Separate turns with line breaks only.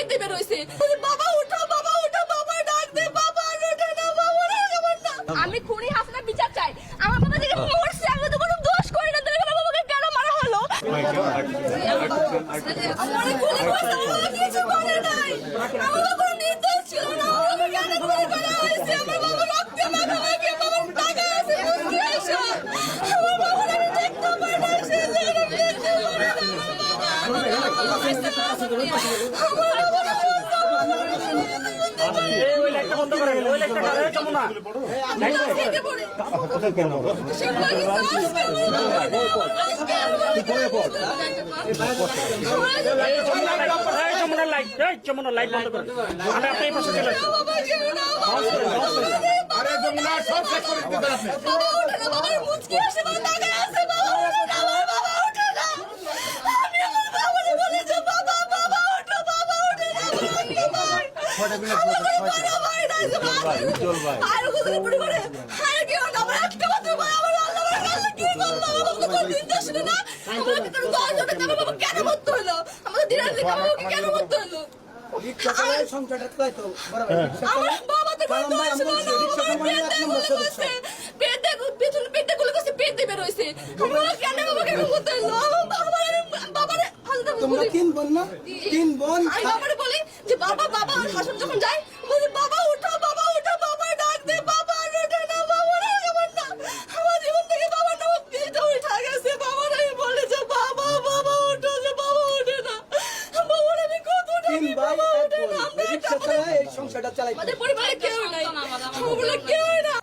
পেতে বেরোইছে বাবা উঠো বাবা উঠো বাবা ডাক দে বাবা ওঠে না বাবা না আমি খুনি হাসনা বিচার চাই। আমার বাবা যে মরছে আমি তো কোনো দোষ করি না। তাহলে বাবাকে কেন মারা হলো? আমারে খুনি করছে আমার কিছু করে নাই। আমার কোনো নির্দোষ ছিল না আমাকে কেন করা হয়েছে আমার বাবা রক্তে মাখা মাখে বাবার টাকা আছে বুঝতে এসো আমার বাবা আমি দেখতে পাই না সে যেন দেখতে পারে না আমার বাবা আমার
এই ওই লাইটটা বন্ধ করে ওই লাইটটা কারে কেমন না
থেকে পড়ে
কেন
সে পাকিস্তান
এই চমুনা লাইট বন্ধ করে আমি আপনি এই পাশে চলে
আরে যমুনা সব শেষ করে। দিতে আপনি
পেটে গুলি করছে পেটে পেছনে পেটে গুলি করছে পেটে বের হইছে আমার কেন বাবাকে মরতে হলো? আমার বাবারে বাবারে
তোমরা তিন বোন না? তিন বোন।
আমি বাবারে বলি যে বাবা বাবা আর হাসুন যখন যায় বলে বাবা ওঠো বাবা ওঠো বাবা ডাক দে বাবা আর ওঠে না বাবা না আমার না আমার জীবন থেকে বাবার নাম বিয়েটা উঠা গেছে বাবা না বলে যে বাবা বাবা ওঠো যে বাবা ওঠে না বাবা আমি কত
উঠাই
বাবা ওঠে না আমরা
এই সংসারটা চালাই
আমাদের পরিবারে কেউ নাই আমরা কেউ না